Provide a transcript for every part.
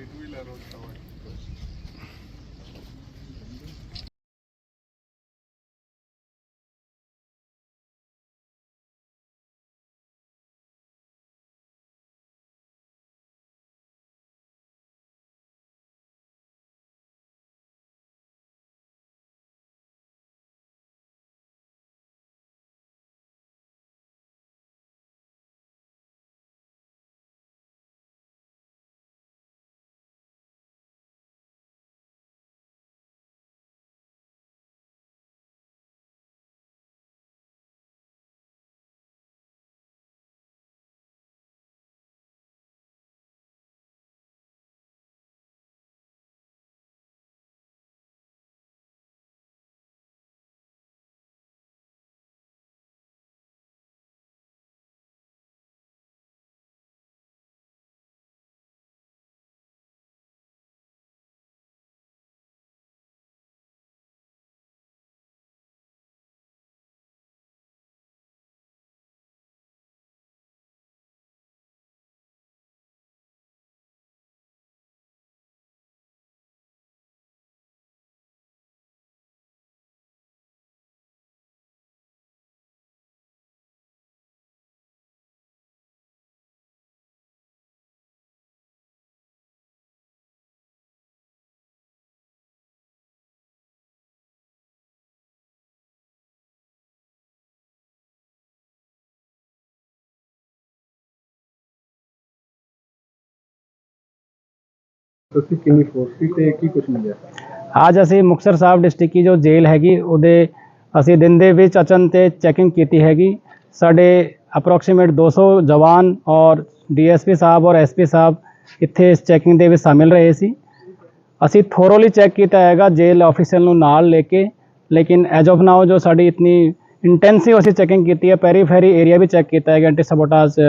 right wheeler on the way. ਤੁਸੀਂ ਕਿੰਨੀ force ਸੀ ਤੇ ਕੀ ਕੁਝ ਮਿਲਿਆ? ਅੱਜ ਅਸੀਂ ਮੁਕਤਸਰ ਸਾਹਿਬ ਡਿਸਟ੍ਰਿਕਟ ਦੀ ਜੋ ਜੇਲ੍ਹ ਹੈਗੀ, ਉਹਦੇ ਅਸੀਂ ਦਿਨ ਦੇ ਵਿੱਚ ਅਚਨ ਤੇ ਚੈਕਿੰਗ ਕੀਤੀ ਹੈਗੀ। ਸਾਡੇ ਅਪਰੋਕਸੀਮੇਟ 200 ਜਵਾਨ ਔਰ ਡੀਐਸਪੀ ਸਾਹਿਬ ਔਰ ਐਸਪੀ ਸਾਹਿਬ ਇੱਥੇ ਇਸ ਚੈਕਿੰਗ ਦੇ ਵਿੱਚ ਸ਼ਾਮਿਲ ਰਹੇ ਸੀ। ਅਸੀਂ ਥੋਰੋਲੀ ਚੈੱਕ ਕੀਤਾ ਹੈਗਾ, ਜੇਲ੍ਹ ਆਫੀਸਰ ਨੂੰ ਨਾਲ ਲੈ ਕੇ, ਲੇਕਿਨ ਐਜ ਆਫ ਨਾਓ ਜੋ ਸਾਡੀ ਇਤਨੀ ਇੰਟੈਂਸਿਵ ਅਸੀਂ ਚੈਕਿੰਗ ਕੀਤੀ ਹੈ ਪੈਰੀਫੈਰੀ ਏਰੀਆ ਵੀ ਚੈੱਕ ਕੀਤਾ ਹੈਗਾ ਐਂਟੀ ਸਬੋਟਾਜ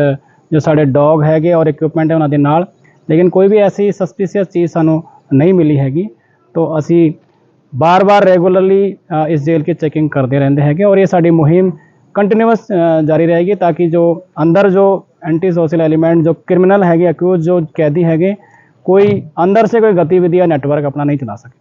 ਜੋ ਸਾਡੇ ਡੌਗ ਹੈਗੇ ਔਰ ਇਕਵਿਪਮੈਂਟ ਹੈ ਉਹਨਾਂ ਦੇ ਨਾਲ। ਲੇਕਿਨ ਕੋਈ ਵੀ ਐਸੀ ਸਸਪੀਸੀਅਸ ਚੀਜ਼ ਸਾਨੂੰ ਨਹੀਂ ਮਿਲੀ ਹੈਗੀ ਤੋਂ ਅਸੀਂ ਬਾਰ-ਬਾਰ ਰੈਗੂਲਰਲੀ ਇਸ ਜੇਲ੍ਹ की ਚੈਕਿੰਗ ਕਰਦੇ ਰਹਿੰਦੇ ਹੈਗੇ ਔਰ ਇਹ ਸਾਡੀ ਮੁਹਿੰਮ ਕੰਟੀਨਿਊਸ ਜਾਰੀ ਰਹੇਗੀ ਤਾਂ ਕਿ ਜੋ ਅੰਦਰ ਜੋ ਐਂਟੀ ਸੋਸ਼ਲ ਐਲੀਮੈਂਟ ਜੋ ਕ੍ਰਿਮੀਨਲ ਹੈਗੇ ਅਕਿਊਜ਼ ਜੋ ਕੈਦੀ ਹੈਗੇ ਕੋਈ ਅੰਦਰ से कोई गतिविधि या नेटवर्क अपना नहीं चला सके